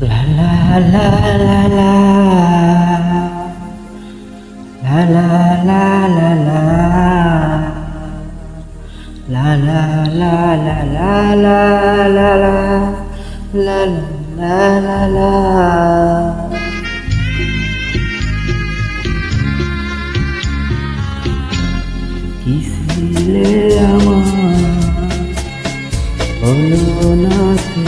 La la la la কিসিলে আমার হলো না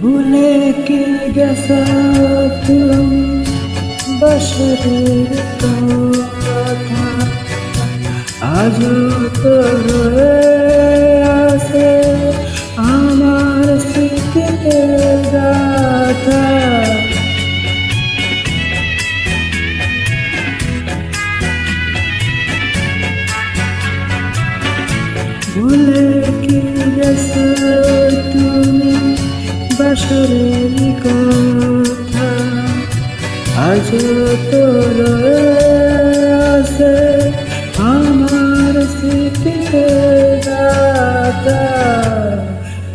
ভুলে কি গেছ তুমি বসরের কথা। আজ তো আছে আমার স্মৃতিতে গাথা। ভুলে কি গেছ তুমি বাসরের কথা আজ তোর আছে আমার স্মৃতিতে দাদা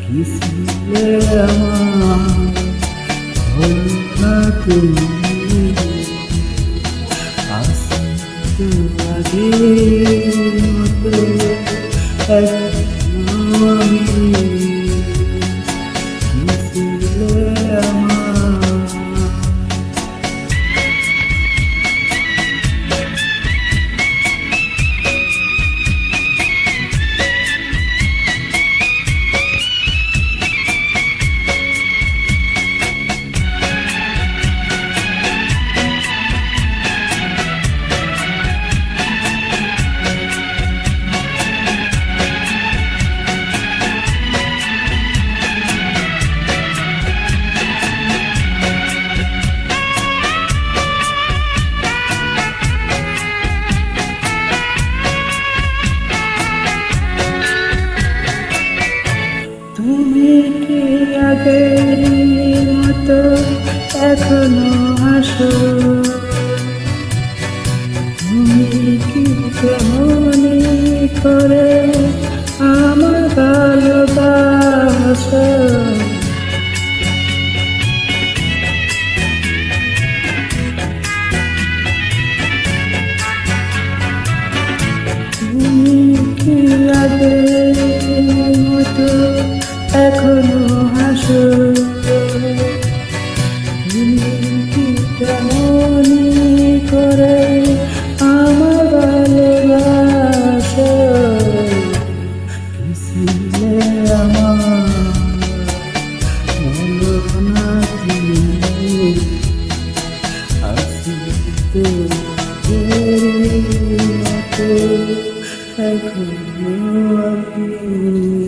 কিসলে আমার হল না তুমি আসতে আগে মতো এখনও এখনও হাসো কি কেমনি করে আমার ভালোবাসো আমার I could you